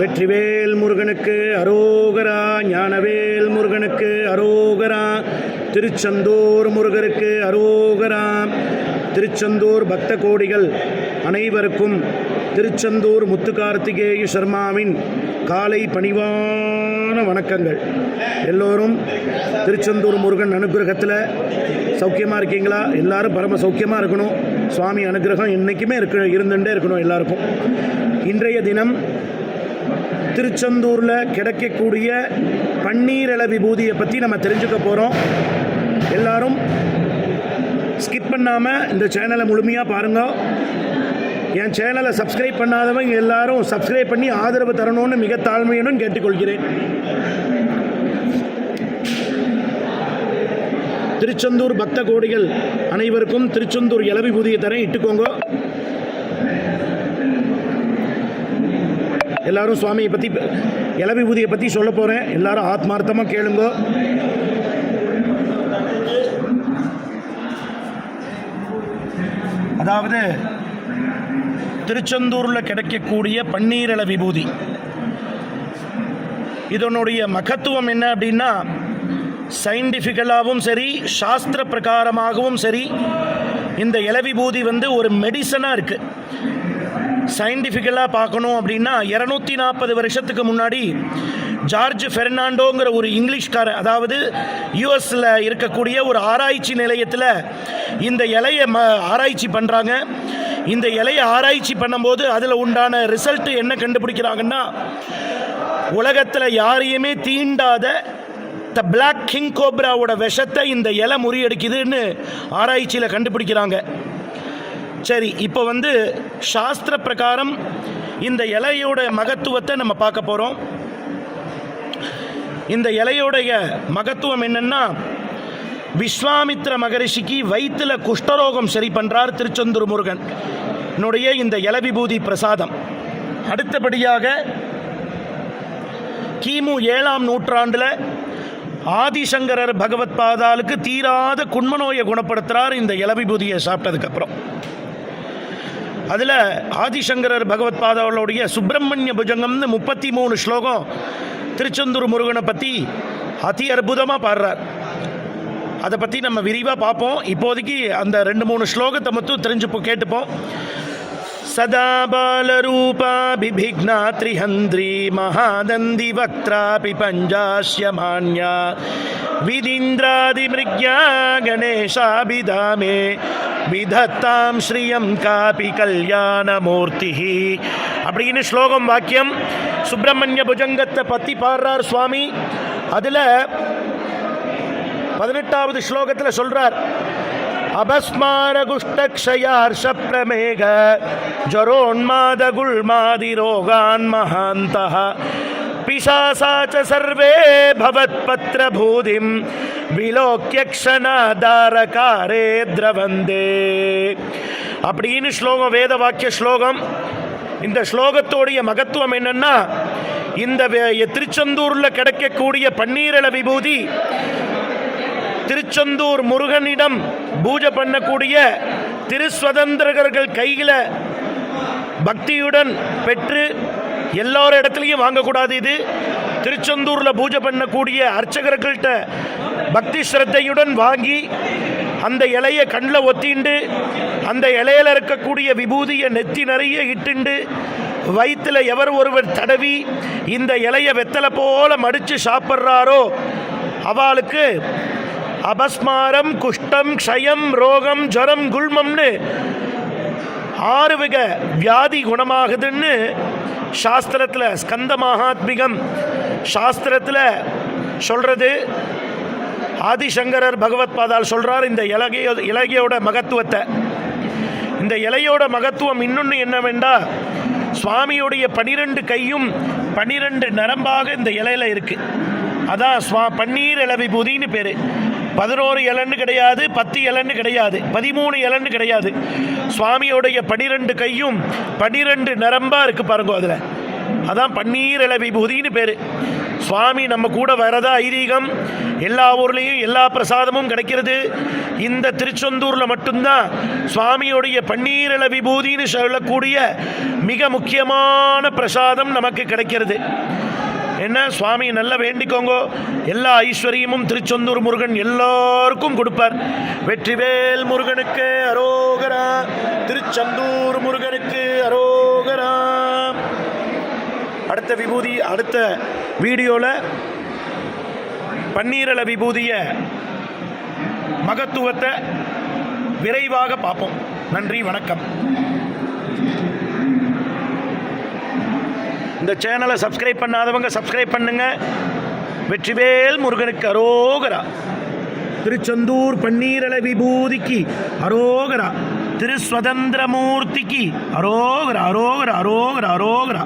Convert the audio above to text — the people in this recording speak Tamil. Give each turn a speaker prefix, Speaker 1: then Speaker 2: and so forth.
Speaker 1: வெற்றிவேல் முருகனுக்கு அரோகரா ஞானவேல் முருகனுக்கு அரோகரா திருச்செந்தூர் முருகருக்கு அரோகரா. திருச்செந்தூர் பக்த கோடிகள் அனைவருக்கும் திருச்செந்தூர் முத்துகார்த்திகேய சர்மாவின் காலை பணிவான வணக்கங்கள். எல்லோரும் திருச்செந்தூர் முருகன் அனுகிரகத்தில் சௌக்கியமாக இருக்கீங்களா? எல்லாரும் பரம சௌக்கியமாக இருக்கணும். சுவாமி அனுகிரகம் என்றைக்குமே இருக்க இருந்துகிட்டே இருக்கணும் எல்லாருக்கும். இன்றைய தினம் திருச்செந்தூரில் கிடைக்கக்கூடிய பன்னீரள விபூதியை பற்றி நம்ம தெரிஞ்சுக்க போகிறோம் எல்லாரும் ஸ்கிப் பண்ணாமல் இந்த சேனலை முழுமையாக பாருங்கள் என் சேனலை சப்ஸ்கிரைப் பண்ணாதவங்க எல்லாரும் சப்ஸ்கிரைப் பண்ணி ஆதரவு தரணும்னு மிக தாழ்மையுடன் கேட்டுக்கொள்கிறேன். திருச்செந்தூர் பக்த கோடிகள் அனைவருக்கும் திருச்செந்தூர் இளவி பூதியை தரேன் இட்டுக்கோங்க. எல்லாரும் சுவாமியை பற்றி இளவிபூதியை பற்றி சொல்ல போகிறேன் எல்லாரும் ஆத்மார்த்தமாக கேளுங்க. அதாவது திருச்செந்தூரில் கிடைக்கக்கூடிய பன்னீரள விபூதி இதனுடைய மகத்துவம் என்ன அப்படின்னா சயின்டிஃபிக்கலாகவும் சரி சாஸ்திர பிரகாரமாகவும் சரி இந்த இலவிபூதி வந்து ஒரு மெடிசனாக இருக்குது சயின்டிஃபிக்கலாக பார்க்கணும் அப்படின்னா இரநூத்தி நாற்பது வருஷத்துக்கு முன்னாடி ஜார்ஜ் ஃபெர்னாண்டோங்கிற ஒரு இங்கிலீஷ்காரர் அதாவது யூஎஸில் இருக்கக்கூடிய ஒரு ஆராய்ச்சி நிலையத்தில் இந்த இலையை ம ஆராய்ச்சி பண்ணுறாங்க இந்த இலையை ஆராய்ச்சி பண்ணும்போது அதில் உண்டான ரிசல்ட்டு என்ன கண்டுபிடிக்கிறாங்கன்னா உலகத்தில் யாரையுமே தீண்டாத த பிளாக் கிங் கோப்ராவோட விஷத்தை இந்த இலை முறியடிக்குதுன்னு ஆராய்ச்சியில் கண்டுபிடிக்கிறாங்க. சரி இப்போ வந்து சாஸ்திர பிரகாரம் இந்த இலையோட மகத்துவத்தை நம்ம பார்க்க போகிறோம் இந்த இலையோடைய மகத்துவம் என்னன்னா விஸ்வாமித்ர மகரிஷிக்கு வயிற்றில் குஷ்டரோகம் சரி பண்ணுறார் திருச்செந்தூர் முருகன். என்னுடைய இந்த இலவிபூதி பிரசாதம். அடுத்தபடியாக கிமு ஏழாம் நூற்றாண்டில் ஆதிசங்கரர் பகவத் பாதாளுக்கு தீராத குண்மநோயை குணப்படுத்துகிறார் இந்த இலவிபூதியை சாப்பிட்டதுக்கப்புறம் அதில் ஆதிசங்கரர் பகவத் பாதாவுடைய சுப்பிரமணிய புஜங்கம்னு முப்பத்தி மூணு ஸ்லோகம் திருச்செந்தூர் முருகனை பற்றி அதி அற்புதமாக பாடுறார். அதை பற்றி நம்ம விரிவாக பார்ப்போம். இப்போதைக்கு அந்த ரெண்டு மூணு ஸ்லோகத்தை மட்டும் தெரிஞ்சுப்போம் கேட்டுப்போம். சதா த்ரிஹந்திரி பிபிக்னா த்ரிஹந்திரி மகாதந்தி வக்த்ராபி பஞ்சாஷ்யமான்யா கணேஷாபிதாமே விதத்தாம் ஸ்ரீயம் காபி கல்யாணமூர்த்தி அப்படின்னு ஸ்லோகம் வாக்கியம் சுப்பிரமணிய புஜங்கத்தை பற்றி பாடுறார் சுவாமி. அதில் பதினெட்டாவது ஸ்லோகத்தில் சொல்கிறார் அபஸ்மார குஷ்டக்ஷயார்ஷ பிரமேக ஜரோன்மாத குள்மாதி ரோகான் மகாந்தா பிசாசாச்ச சர்வே பவத் பத்ர பூதிம் விலோக்கியக்ஷணாதாரகாரே திரவந்தே அப்படின்னு ஸ்லோகம் வேத வாக்கிய ஸ்லோகம். இந்த ஸ்லோகத்தோடைய மகத்துவம் என்னன்னா இந்த வே- திருச்செந்தூரில் கிடைக்கக்கூடிய பன்னீரள விபூதி திருச்செந்தூர் முருகனிடம் பூஜை பண்ணக்கூடிய திருஸ்வதந்திரகர்கள் கையில் பக்தியுடன் பெற்று எல்லார் இடத்துலையும் வாங்கக்கூடாது இது. திருச்செந்தூரில் பூஜை பண்ணக்கூடிய அர்ச்சகர்கள்ட்ட பக்தி ஸ்ரத்தையுடன் வாங்கி அந்த இலையை கண்ணில் ஒத்திண்டு அந்த இலையில இருக்கக்கூடிய விபூதியை நெத்தி நிறைய இட்டுண்டு வயிற்றுல எவர் ஒருவர் தடவி இந்த இலையை வெத்தலை போல மடித்து சாப்பிட்றாரோ அவளுக்கு அபஸ்மாரம் குஷ்டம் க்ஷயம் ரோகம் ஜரம் குல்மம்னு ஆறு வக வியாதி குணமாகுதுன்னு சாஸ்திரத்தில் ஸ்கந்த மகாத்மிகம் சாஸ்திரத்தில் சொல்கிறது ஆதிசங்கரர் பகவத் பாதால் சொல்கிறார் இந்த இலகையோ இலகையோட மகத்துவத்தை. இந்த இலையோட மகத்துவம் இன்னொன்று என்னவென்றா சுவாமியுடைய பனிரெண்டு கையும் பனிரெண்டு நரம்பாக இந்த இலையில இருக்கு. அதான் ஸ்வா பன்னீர் இளவி விபூதின்னு பேர். பதினோரு இலன்னு கிடையாது பத்து இலன்னு கிடையாது பதிமூணு இலன்னு கிடையாது. சுவாமியோடைய பனிரெண்டு கையும் பனிரெண்டு நரம்பாக இருக்குது பாருங்க அதில். அதான் பன்னீர் இலை விபூதின்னு பேர். சுவாமி நம்ம கூட வரதா ஐதீகம் எல்லா ஊர்லேயும் எல்லா பிரசாதமும் கிடைக்கிறது. இந்த திருச்செந்தூரில் மட்டும்தான் சுவாமியுடைய பன்னீரள விபூதின்னு சொல்லக்கூடிய மிக முக்கியமான பிரசாதம் நமக்கு கிடைக்கிறது. என்ன சுவாமி நல்லா வேண்டிக்கோங்கோ. எல்லா ஐஸ்வர்யமும் திருச்செந்தூர் முருகன் எல்லாருக்கும் கொடுப்பார். வெற்றிவேல் முருகனுக்கு அரோகரா திருச்செந்தூர் முருகனுக்கு அரோகரா. அடுத்த விபூதி அடுத்த வீடியோவில் பன்னீரள விபூதிய மகத்துவத்தை விரைவாக பார்ப்போம். நன்றி வணக்கம். இந்த சேனலை சப்ஸ்கிரைப் பண்ணாதவங்க சப்ஸ்கிரைப் பண்ணுங்க. வெற்றிவேல் முருகனுக்கு அரோகரா. திருச்செந்தூர் பன்னீரள விபூதிக்கு அரோகரா. திருஸ்வதந்திரமூர்த்திக்கு அரோகரா அரோகரா அரோகரா அரோகரா.